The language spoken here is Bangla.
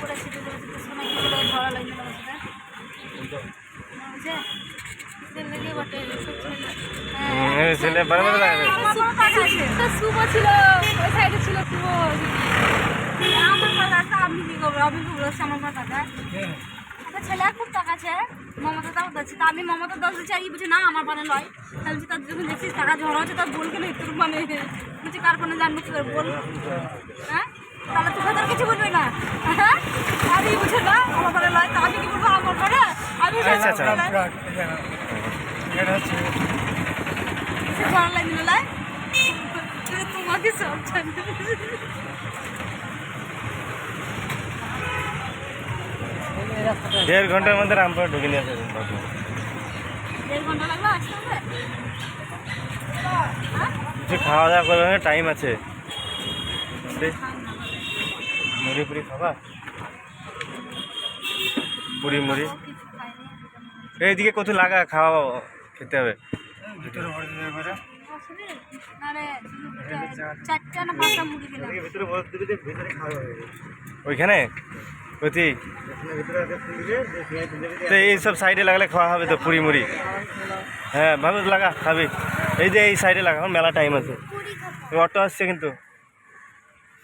করে ছিটে শোনা কি করে ধরা লাগবে না সেটা বুঝে ছেলে বটে সব ছেলে বারবার লাগে তো শুভ ছিল ওই সাইডে ছিল শুভ আমার আমি কি করব? আমি কি আমার টাকা ছেলে খুব টাকা আছে। মমতা দাও দিচ্ছে তা আমি মমতা দাও দিচ্ছি আর বলছে না আমার পানে নয়। তাহলে বলছি, তার যখন দেখছিস টাকা ঝড়া হচ্ছে তার বল কেন একটু মানে বলছি কার পানে জানব কি করে বল? হ্যাঁ? তাহলে তোকে কিছু বলবে না। আমি বুঝে না আমার নয় তা আমি কি বলব? আমার পানে আমি আচ্ছা, আচ্ছা। না তোমাকে সব দেড় ঘণ্টার মধ্যে রামপুরা ঢুকে নিয়ে আসবে দেড় ঘণ্টা লাগবে আসতে হবে? কিছু খাওয়া দাওয়া করবে টাইম আছে। মুড়ি পুরি খাবা? পুরি মুড়ি? কিছু খাইনি এইদিকে কোথাও লাগা খাওয়া খেতে হবে। ওইখানে? কতি তো এই সব সাইডে লাগালে খাওয়া হবে তো পুরি মুড়ি? হ্যাঁ ভালো লাগা খাবি। এই যে এই সাইডে লাগা এখন মেলা টাইম আছে। অটো আসছে কিন্তু।